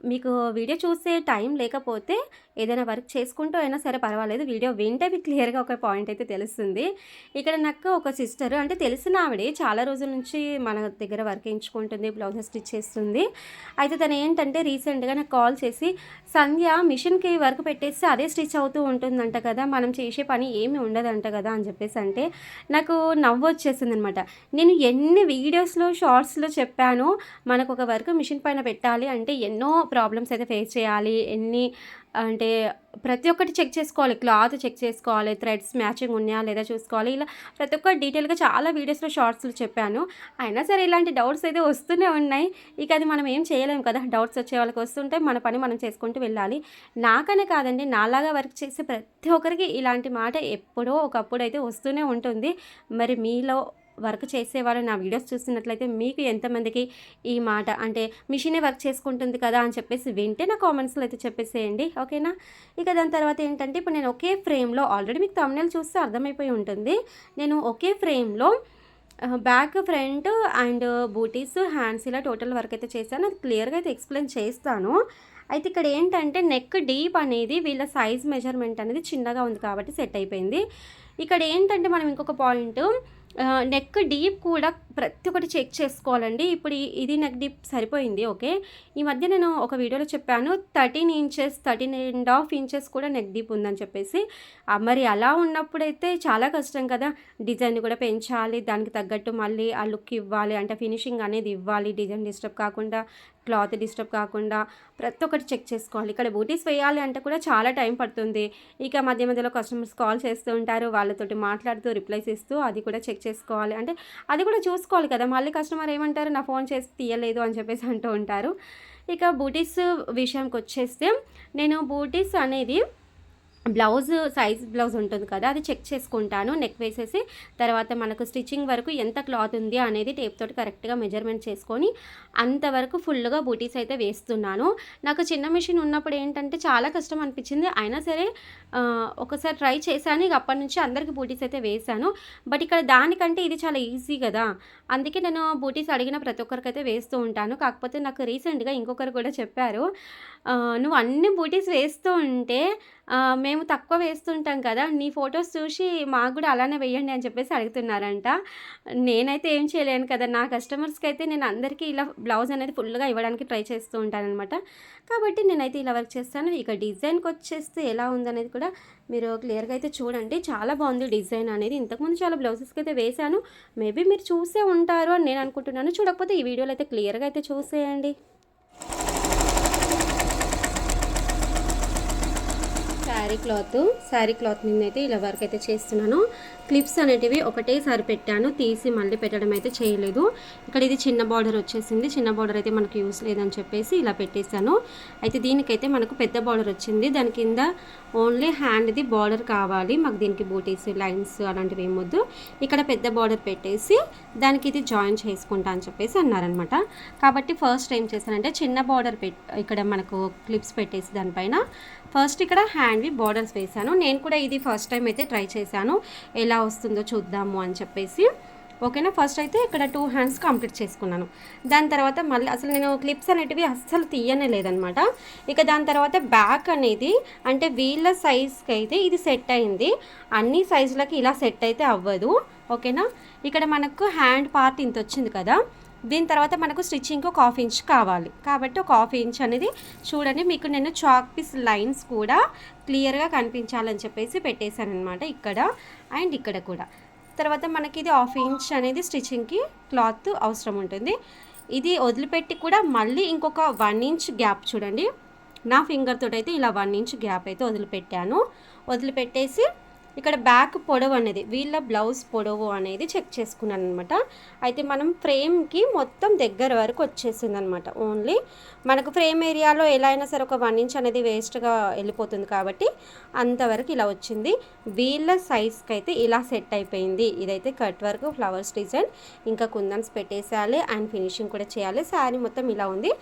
మీకు వీడియో చూసే టైం లేకపోతే ఏదైనా వర్క్ చేసుకుంటూ అయినా సరే పర్వాలేదు. వీడియో వింటే మీకు క్లియర్గా ఒక పాయింట్ అయితే తెలుస్తుంది. ఇక్కడ నాకు ఒక సిస్టర్ అంటే తెలిసిన ఆవిడే చాలా రోజుల నుంచి మన దగ్గర వర్క్ ఎంచుకుంటుంది బ్లౌజ్ స్టిచ్ చేస్తుంది. అయితే తను ఏంటంటే రీసెంట్గా నాకు కాల్ చేసి సంధ్య మిషన్కి వర్క్ పెట్టేసి అదే స్టిచ్ అవుతూ ఉంటుందంట కదా మనం చేసే పని ఏమి ఉండదంట కదా అని చెప్పేసి అంటే నాకు నవ్వు వచ్చేసింది అనమాట నేను ఎన్ని వీడియోస్లో షార్ట్స్లో చెప్పాను మనకు ఒక వర్క్ మిషన్ పైన పెట్టాలి అంటే ఎన్నో ప్రాబ్లమ్స్ అయితే ఫేస్ చేయాలి. ఎన్ని అంటే ప్రతి ఒక్కటి చెక్ చేసుకోవాలి. క్లాత్ చెక్ చేసుకోవాలి. థ్రెడ్స్ మ్యాచింగ్ ఉన్నాయా లేదా చూసుకోవాలి. ఇలా ప్రతి ఒక్క డీటెయిల్గా చాలా వీడియోస్లో షార్ట్స్లో చెప్పాను. అయినా సరే ఇలాంటి డౌట్స్ అయితే వస్తూనే ఉన్నాయి. ఇక అది మనం ఏం చేయలేము కదా. డౌట్స్ వచ్చే వాళ్ళకి వస్తుంటే మన పని మనం చేసుకుంటూ వెళ్ళాలి. నాకనే కాదండి నాలాగా వర్క్ చేసే ప్రతి ఒక్కరికి ఇలాంటి మాట ఎప్పుడో ఒకప్పుడు అయితే వస్తూనే ఉంటుంది. మరి మీలో వర్క్ చేసేవాళ్ళు నా వీడియోస్ చూస్తున్నట్లయితే మీకు ఎంతమందికి ఈ మాట అంటే మిషనే వర్క్ చేసుకుంటుంది కదా అని చెప్పేసి వింటే నా కామెంట్స్లో అయితే చెప్పేసేయండి. ఓకేనా? ఇక దాని తర్వాత ఏంటంటే ఇప్పుడు నేను ఒకే ఫ్రేమ్లో ఆల్రెడీ మీకు తమిళ చూస్తే అర్థమైపోయి ఉంటుంది. నేను ఒకే ఫ్రేమ్లో back front and booties hands ఇలా టోటల్ వర్క్ అయితే చేశాను. అది క్లియర్గా అయితే ఎక్స్ప్లెయిన్ చేస్తాను. అయితే ఇక్కడ ఏంటంటే నెక్ డీప్ అనేది వీళ్ళ సైజ్ మెజర్మెంట్ అనేది చిన్నగా ఉంది కాబట్టి సెట్ అయిపోయింది. ఇక్కడ ఏంటంటే మనం ఇంకొక పాయింట్ నెక్ డీప్ కూడా ప్రతి ఒక్కటి చెక్ చేసుకోవాలండి. ఇప్పుడు ఇది నెక్ డీప్ సరిపోయింది ఓకే? ఈ మధ్య నేను ఒక వీడియోలో చెప్పాను thirteen inches thirteen and half inches కూడా నెక్ డీప్ ఉందని చెప్పేసి. మరి అలా ఉన్నప్పుడైతే చాలా కష్టం కదా. డిజైన్ కూడా పెంచాలి దానికి తగ్గట్టు మళ్ళీ ఆ లుక్ ఇవ్వాలి అంటే ఫినిషింగ్ అనేది ఇవ్వాలి డిజైన్ డిస్టర్బ్ కాకుండా క్లాత్ డిస్టర్బ్ కాకుండా ప్రతి ఒక్కటి చెక్ చేసుకోవాలి. ఇక్కడ బూటీస్ వేయాలి అంటే కూడా చాలా టైం పడుతుంది. ఇక మధ్య మధ్యలో కస్టమర్స్ కాల్ చేస్తూ ఉంటారు. వాళ్ళతోటి మాట్లాడుతూ రిప్లైస్ ఇస్తూ అది కూడా చెక్ చేసుకోవాలి. అంటే అది కూడా చూసుకోవాలి కదా. మళ్ళీ కస్టమర్ ఏమంటారు? నా ఫోన్ చేసి తీయలేదు అని చెప్పేసి అంటూ ఉంటారు. ఇక బూటీస్ విషయానికి వచ్చేస్తే నేను బూటీస్ అనేది బ్లౌజ్ సైజ్ బ్లౌజ్ ఉంటుంది కదా అది చెక్ చేసుకుంటాను. నెక్ వేసేసి తర్వాత మనకు స్టిచ్చింగ్ వరకు ఎంత క్లాత్ ఉంది అనేది టేప్ తోటి కరెక్ట్గా మెజర్మెంట్ చేసుకొని అంతవరకు ఫుల్గా బూటీస్ అయితే వేస్తున్నాను. నాకు చిన్న మిషన్ ఉన్నప్పుడు ఏంటంటే చాలా కష్టం అనిపించింది. అయినా సరే ఒకసారి ట్రై చేశాను. ఇక అప్పటి నుంచి అందరికీ బూటీస్ అయితే వేశాను. బట్ ఇక్కడ దానికంటే ఇది చాలా ఈజీ కదా. అందుకే నేను బూటీస్ అడిగిన ప్రతి ఒక్కరికి అయితే వేస్తూ ఉంటాను. కాకపోతే నాకు రీసెంట్గా ఇంకొకరు కూడా చెప్పారు నువ్వు అన్ని బూటీస్ వేస్తూ ఉంటే మేము తక్కువ వేస్తుంటాం కదా నీ ఫొటోస్ చూసి మాకు కూడా అలానే వేయండి అని చెప్పేసి అడుగుతున్నారంట. నేనైతే ఏం చేయలేను కదా నా కస్టమర్స్కి అయితే నేను అందరికీ ఇలా బ్లౌజ్ అనేది ఫుల్గా ఇవ్వడానికి ట్రై చేస్తూ ఉంటాను అనమాట కాబట్టి నేనైతే ఇలా వర్క్ చేస్తాను. ఇక డిజైన్కి వచ్చేస్తే ఎలా ఉందనేది కూడా మీరు క్లియర్గా అయితే చూడండి. చాలా బాగుంది డిజైన్ అనేది. ఇంతకుముందు చాలా బ్లౌజెస్కి అయితే వేశాను. మేబీ మీరు చూసే ఉంటారు అని నేను అనుకుంటున్నాను. చూడకపోతే ఈ వీడియోలో అయితే క్లియర్గా అయితే చూసేయండి. శారీ క్లాత్ శారీ క్లాత్ మీద అయితే ఇలా వర్క్ అయితే చేస్తున్నాను. క్లిప్స్ అనేటివి ఒకటేసారి పెట్టాను తీసి మళ్ళీ పెట్టడం అయితే చేయలేదు. ఇక్కడ ఇది చిన్న బార్డర్ వచ్చేసింది. చిన్న బార్డర్ అయితే మనకు యూస్ లేదని చెప్పేసి ఇలా పెట్టేశాను. అయితే దీనికైతే మనకు పెద్ద బార్డర్ వచ్చింది. దాని కింద ఓన్లీ హ్యాండ్ది బార్డర్ కావాలి. మాకు దీనికి బూటీస్ లైన్స్ అలాంటివి ఏమొద్దు ఇక్కడ పెద్ద బార్డర్ పెట్టేసి దానికి ఇది జాయిన్ చేసుకుంటా అని చెప్పేసి అన్నారనమాట కాబట్టి ఫస్ట్ ఏం చేశానంటే చిన్న బార్డర్ పెట్ ఇక్కడ మనకు క్లిప్స్ పెట్టేసి దానిపైన ఫస్ట్ ఇక్కడ హ్యాండ్వి బార్డర్స్ వేశాను. నేను కూడా ఇది ఫస్ట్ టైం అయితే ట్రై చేశాను. ఎలా వస్తుందో చూద్దాము అని చెప్పేసి. ఓకేనా? ఫస్ట్ అయితే ఇక్కడ టూ హ్యాండ్స్ కంప్లీట్ చేసుకున్నాను. దాని తర్వాత మళ్ళీ అసలు నేను క్లిప్స్ అనేటివి అస్సలు తీయనే లేదనమాట. ఇక దాని తర్వాత బ్యాక్ అనేది అంటే వీళ్ళ సైజ్కి అయితే ఇది సెట్ అయింది. అన్ని సైజులకి ఇలా సెట్ అయితే అవ్వదు. ఓకేనా? ఇక్కడ మనకు హ్యాండ్ పార్ట్ ఇంత వచ్చింది కదా. దీని తర్వాత మనకు స్టిచ్చింగ్కి ఒక హాఫ్ ఇంచ్ కావాలి. కాబట్టి ఒక హాఫ్ ఇంచ్ అనేది చూడండి మీకు నేను చాక్ పీస్ లైన్స్ కూడా క్లియర్గా కనిపించాలని చెప్పేసి పెట్టేశాను అనమాట ఇక్కడ అండ్ ఇక్కడ కూడా. తర్వాత మనకి ఇది హాఫ్ ఇంచ్ అనేది స్టిచ్చింగ్కి క్లాత్ అవసరం ఉంటుంది. ఇది వదిలిపెట్టి కూడా మళ్ళీ ఇంకొక వన్ ఇంచ్ గ్యాప్ చూడండి. నా ఫింగర్ తోటి అయితే ఇలా వన్ ఇంచ్ గ్యాప్ అయితే వదిలిపెట్టాను. వదిలిపెట్టేసి ఇక్కడ బ్యాక్ పొడవు అనేది వీళ్ళ బ్లౌజ్ పొడవు అనేది చెక్ చేసుకున్నాను అనమాట అయితే మనం ఫ్రేమ్కి మొత్తం దగ్గర వరకు వచ్చేసింది అనమాట ఓన్లీ మనకు ఫ్రేమ్ ఏరియాలో ఎలా అయినా సరే ఒక వన్ ఇంచ్ అనేది వేస్ట్గా వెళ్ళిపోతుంది కాబట్టి అంతవరకు ఇలా వచ్చింది. వీళ్ళ సైజ్కి అయితే ఇలా సెట్ అయిపోయింది. ఇదైతే కట్ వర్క్ ఫ్లవర్స్ డిజైన్ ఇంకా కుందన్స్ పెట్టేసేయాలి అండ్ ఫినిషింగ్ కూడా చేయాలి. శారీ మొత్తం ఇలా ఉంది.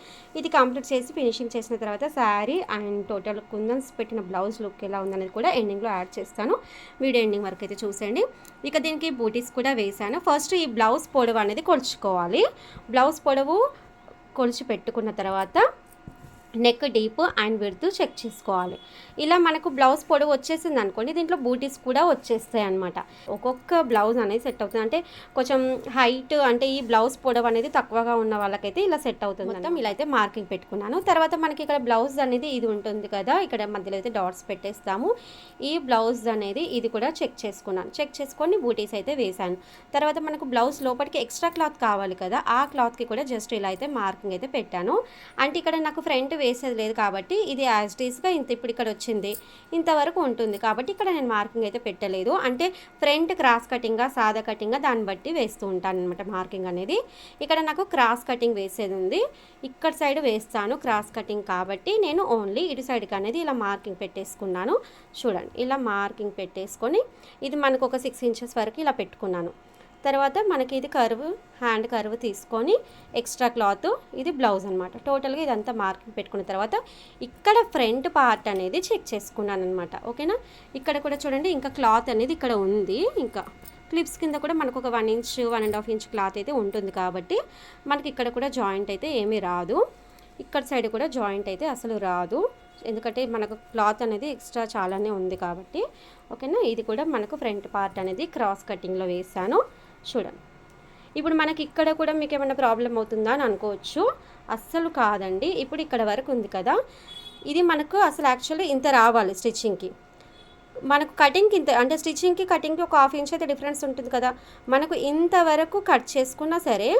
ఇది కంప్లీట్ చేసి ఫినిషింగ్ చేసిన తర్వాత శారీ అండ్ టోటల్ కుందన్స్ పెట్టిన బ్లౌజ్ లుక్ ఎలా ఉందనేది కూడా ఎండింగ్లో యాడ్ చేస్తాను. వీడియో ఎండింగ్ వరకు అయితే చూసేయండి. ఇక దీనికి బూటీస్ కూడా వేసాను ఫస్ట్ ఈ బ్లౌజ్ పొడవు అనేది కొలుచుకోవాలి. బ్లౌజ్ పొడవు కొలిచి పెట్టుకున్న తర్వాత neck deep and width check చేసుకోవాలి. ఇలా మనకు బ్లౌజ్ పొడవు వచ్చేసింది అనుకోండి దీంట్లో బూటీస్ కూడా వచ్చేస్తాయి అనమాట ఒక్కొక్క బ్లౌజ్ అనేది సెట్ అవుతుంది. అంటే కొంచెం హైట్ అంటే ఈ బ్లౌజ్ పొడవు అనేది తక్కువగా ఉన్న వాళ్ళకైతే ఇలా సెట్ అవుతుంది మొత్తం ఇలా అయితే మార్కింగ్ పెట్టుకున్నాను. తర్వాత మనకి ఇక్కడ బ్లౌజ్ అనేది ఇది ఉంటుంది కదా ఇక్కడ మధ్యలో అయితే డాట్స్ పెట్టేస్తాము. ఈ బ్లౌజ్ అనేది ఇది కూడా చెక్ చేసుకున్నాను. చెక్ చేసుకొని బూటీస్ అయితే వేశాను. తర్వాత మనకు బ్లౌజ్ లోపలికి ఎక్స్ట్రా క్లాత్ కావాలి కదా ఆ క్లాత్కి కూడా జస్ట్ ఇలా అయితే మార్కింగ్ అయితే పెట్టాను. అంటే ఇక్కడ నాకు ఫ్రంట్ వేసేది లేదు కాబట్టి ఇది యాజ్ టీస్గా ఇంత ఇప్పుడు ఇక్కడ వచ్చింది. ఇంతవరకు ఉంటుంది కాబట్టి ఇక్కడ నేను మార్కింగ్ అయితే పెట్టలేదు. అంటే ఫ్రంట్ క్రాస్ కటింగ్గా సాదా కటింగ్గా దాన్ని బట్టి వేస్తూ ఉంటాను అనమాట మార్కింగ్ అనేది. ఇక్కడ నాకు క్రాస్ కటింగ్ వేసేది ఉంది. ఇక్కడ సైడ్ వేస్తాను క్రాస్ కటింగ్ కాబట్టి నేను ఓన్లీ ఇటు సైడ్కి అనేది ఇలా మార్కింగ్ పెట్టేసుకున్నాను. చూడండి ఇలా మార్కింగ్ పెట్టేసుకొని ఇది మనకు ఒక సిక్స్ ఇంచెస్ వరకు ఇలా పెట్టుకున్నాను. తర్వాత మనకి ఇది కరువు హ్యాండ్ కరువు తీసుకొని ఎక్స్ట్రా క్లాత్ ఇది బ్లౌజ్ అనమాట టోటల్గా ఇదంతా మార్కింగ్ పెట్టుకున్న తర్వాత ఇక్కడ ఫ్రంట్ పార్ట్ అనేది చెక్ చేసుకున్నాను అనమాట ఓకేనా ఇక్కడ కూడా చూడండి ఇంకా క్లాత్ అనేది ఇక్కడ ఉంది. ఇంకా క్లిప్స్ కింద కూడా మనకు ఒక one inch one and half inch cloth అయితే ఉంటుంది కాబట్టి మనకి ఇక్కడ కూడా జాయింట్ అయితే ఏమీ రాదు. ఇక్కడ సైడ్ కూడా జాయింట్ అయితే అసలు రాదు. ఎందుకంటే మనకు క్లాత్ అనేది ఎక్స్ట్రా చాలానే ఉంది కాబట్టి. ఓకేనా ఇది కూడా మనకు ఫ్రంట్ పార్ట్ అనేది క్రాస్ కటింగ్లో వేసాను. చూడండి. ఇప్పుడు మనకి ఇక్కడ కూడా మీకు ఏమైనా ప్రాబ్లం అవుతుందా అని అనుకోవచ్చు. అస్సలు కాదండి. ఇప్పుడు ఇక్కడ వరకు ఉంది కదా. ఇది మనకు అసలు యాక్చువల్లీ ఇంత రావాలి స్టిచ్చింగ్కి మనకు కటింగ్కి ఇంత అంటే స్టిచ్చింగ్కి కటింగ్కి ఒక హాఫ్ ఇంచ్ అయితే డిఫరెన్స్ ఉంటుంది కదా. మనకు ఇంతవరకు కట్ చేసుకున్నా సరే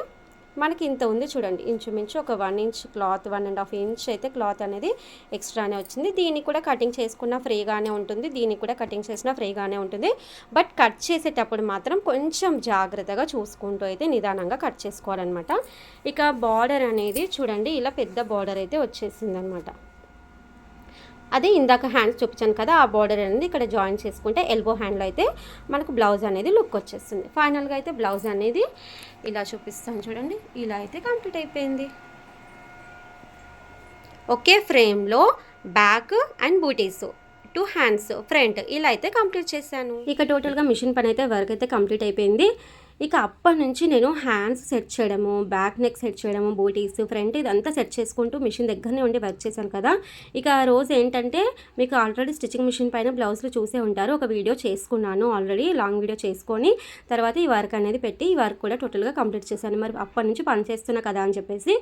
మనకి ఇంత ఉంది చూడండి. ఇంచుమించు ఒక one inch cloth one and half inch అయితే క్లాత్ అనేది ఎక్స్ట్రానే వచ్చింది. దీనికి కూడా కటింగ్ చేసుకున్న ఫ్రీగానే ఉంటుంది. దీనికి కూడా కటింగ్ చేసిన ఫ్రీగానే ఉంటుంది. బట్ కట్ చేసేటప్పుడు మాత్రం కొంచెం జాగ్రత్తగా చూసుకుంటూ అయితే నిదానంగా కట్ చేసుకోవాలన్నమాట. ఇక బార్డర్ అనేది చూడండి ఇలా పెద్ద బార్డర్ అయితే వచ్చేసింది అనమాట అదే ఇందాక హ్యాండ్స్ చూపించాను కదా ఆ బార్డర్ అనేది ఇక్కడ జాయిన్ చేసుకుంటే ఎల్బో హ్యాండ్లో అయితే మనకు బ్లౌజ్ అనేది లుక్ వచ్చేస్తుంది. ఫైనల్గా అయితే బ్లౌజ్ అనేది ఇలా చూపిస్తాను చూడండి. ఇలా అయితే కంప్లీట్ అయిపోయింది. ఒకే ఫ్రేమ్లో back and booties two hands front ఇలా అయితే కంప్లీట్ చేశాను. ఇక టోటల్గా మిషన్ పని అయితే వర్క్ అయితే కంప్లీట్ అయిపోయింది. ఇక అప్పటి నుంచి నేను హ్యాండ్స్ సెట్ చేయడము బ్యాక్ నెక్ సెట్ చేయడము బూటీస్ ఫ్రంట్ ఇదంతా సెట్ చేసుకుంటూ మిషన్ దగ్గరనే ఉండి వర్క్ చేశాను కదా. ఇక ఆ రోజు ఏంటంటే మీకు ఆల్రెడీ స్టిచ్చింగ్ మిషన్ పైన బ్లౌజ్లు చూసే ఉంటారు. ఒక వీడియో చేసుకున్నాను ఆల్రెడీ లాంగ్ వీడియో చేసుకొని తర్వాత ఈ వర్క్ అనేది పెట్టి ఈ వర్క్ కూడా టోటల్గా కంప్లీట్ చేశాను. మరి అప్పటి నుంచి పని చేస్తున్నా కదా అని చెప్పేసి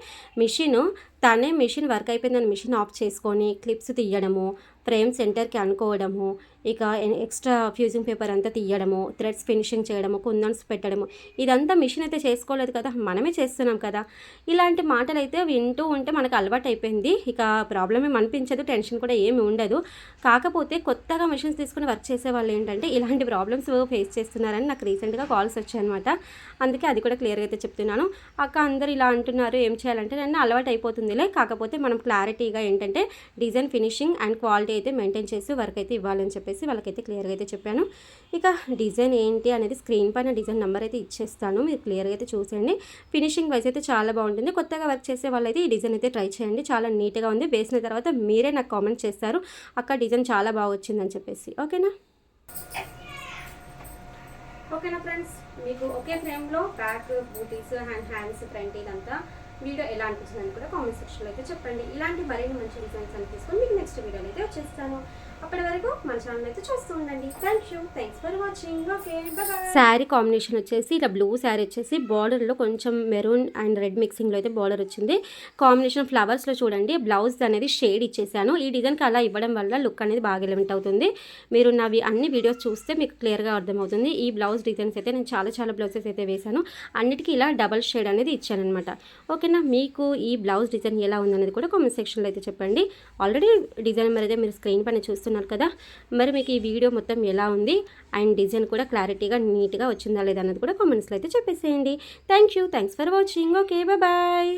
మిషన్ తనే మిషన్ వర్క్ అయిపోయిందని మిషన్ ఆఫ్ చేసుకొని క్లిప్స్ తీయడము ఫ్రేమ్ సెంటర్కి అనుకోవడము ఇక ఎక్స్ట్రా ఫ్యూజింగ్ పేపర్ అంతా తీయడము థ్రెడ్స్ ఫినిషింగ్ చేయడము కుందన్స్ పెట్టడము ఇదంతా మిషన్ అయితే చేసుకోలేదు కదా మనమే చేస్తున్నాం కదా. ఇలాంటి మాటలు అయితే వింటూ ఉంటే మనకు అలవాటు అయిపోయింది. ఇక ప్రాబ్లం ఏమి అనిపించదు టెన్షన్ కూడా ఏమి ఉండదు. కాకపోతే కొత్తగా మిషన్స్ తీసుకుని వర్క్ చేసే వాళ్ళు ఏంటంటే ఇలాంటి ప్రాబ్లమ్స్ ఫేస్ చేస్తున్నారని నాకు రీసెంట్గా కాల్స్ వచ్చాయన్నమాట. అందుకే అది కూడా క్లియర్గా అయితే చెప్తున్నాను. అక్క అందరు ఇలా అంటున్నారు ఏం చేయాలంటే నన్ను అలవాటు అయిపోతుంది అయిపోతుందిలే కాకపోతే మనం క్లారిటీగా ఏంటంటే డిజైన్ ఫినిషింగ్ అండ్ క్వాలిటీ అయితే మెయింటైన్ చేసి వర్క్ అయితే ఇవ్వాలని చెప్పేసి వాళ్ళకైతే క్లియర్గా అయితే చెప్పాను. ఇక డిజైన్ ఏంటి అనేది స్క్రీన్ పైన డిజైన్ నెంబర్ అయితే ఇచ్చేస్తాను. మీరు క్లియర్గా అయితే చూసేయండి. ఫినిషింగ్ వైజ్ అయితే చాలా బాగుంటుంది. కొత్తగా వర్క్ చేసే వాళ్ళైతే ఈ డిజైన్ అయితే ట్రై చేయండి. చాలా నీట్గా ఉంది. వేసిన తర్వాత మీరే నాకు కామెంట్ చేస్తారు. అక్క డిజైన్ చాలా బాగా వచ్చిందని చెప్పేసి. ఓకేనా? ఓకేనా ఫ్రెండ్స్? మీకు ఒకే ఫ్రేమ్లో back booties hand hands front ఇదంతా వీడియో ఎలా అనిపించిందని కూడా కామెంట్ సెక్షన్లో అయితే చెప్పండి. ఇలాంటి మరిన్ని మంచి డిజైన్స్ అని తీసుకొని మీకు నెక్స్ట్ వీడియోలో అయితే వచ్చేస్తాను. అప్పటి వరకు మన ఛానల్ అయితే చూస్తూ ఉండండి. Thank you thanks for watching okay sari combination వచ్చేసి ఇలా బ్లూ శారీ వచ్చేసి బార్డర్లో కొంచెం మెరూన్ అండ్ రెడ్ మిక్సింగ్లో అయితే బార్డర్ వచ్చింది. కాంబినేషన్ ఫ్లవర్స్లో చూడండి బ్లౌజ్ అనేది షేడ్ ఇచ్చేసాను. ఈ డిజైన్కి అలా ఇవ్వడం వల్ల లుక్ అనేది బాగా ఎలిమెంట్ అవుతుంది. మీరు నావి అన్ని వీడియోస్ చూస్తే మీకు క్లియర్గా అర్థమవుతుంది. ఈ బ్లౌజ్ డిజైన్స్ అయితే నేను చాలా చాలా బ్లౌజెస్ అయితే వేశాను. అన్నిటికీ ఇలా డబల్ షేడ్ అనేది ఇచ్చానమాట ఓకేనా మీకు ఈ బ్లౌజ్ డిజైన్ ఎలా ఉందనేది కూడా కామెంట్ సెక్షన్లో అయితే చెప్పండి. ఆల్రెడీ డిజైన్ మరి అయితే మీరు స్క్రీన్ పైన చూస్తున్నారు కదా. మరి మీకు ఈ వీడియో మొత్తం ఎలా ఉంది? అండ్ డిజైన్ కూడా క్లారిటీగా నీట్గా వచ్చిందా లేదా అన్నది కూడా కామెంట్స్లో అయితే చెప్పేసేయండి. Thank you. Thanks for watching. Okay. Bye